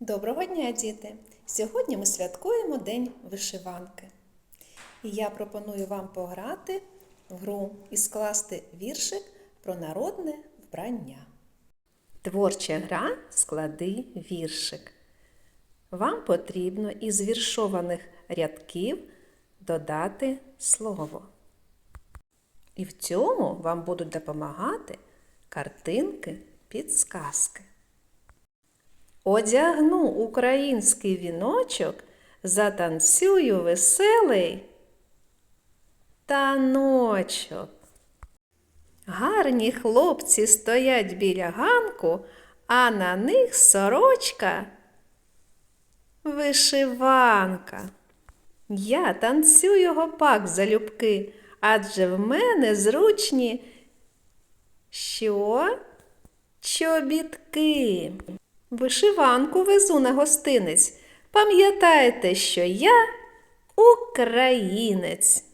Доброго дня, діти! Сьогодні ми святкуємо День вишиванки. І я пропоную вам пограти в гру і скласти віршик про народне вбрання. Творча гра склади віршик. Вам потрібно із віршованих рядків додати слово. І в цьому вам будуть допомагати картинки, підсказки. Одягну український віночок, затанцюю веселий таночок. Гарні хлопці стоять біля ганку, а на них сорочка вишиванка. Я танцюю гопак залюбки, адже в мене зручні що? Чобітки. Вишиванку везу на гостинець. Пам'ятайте, що я українець.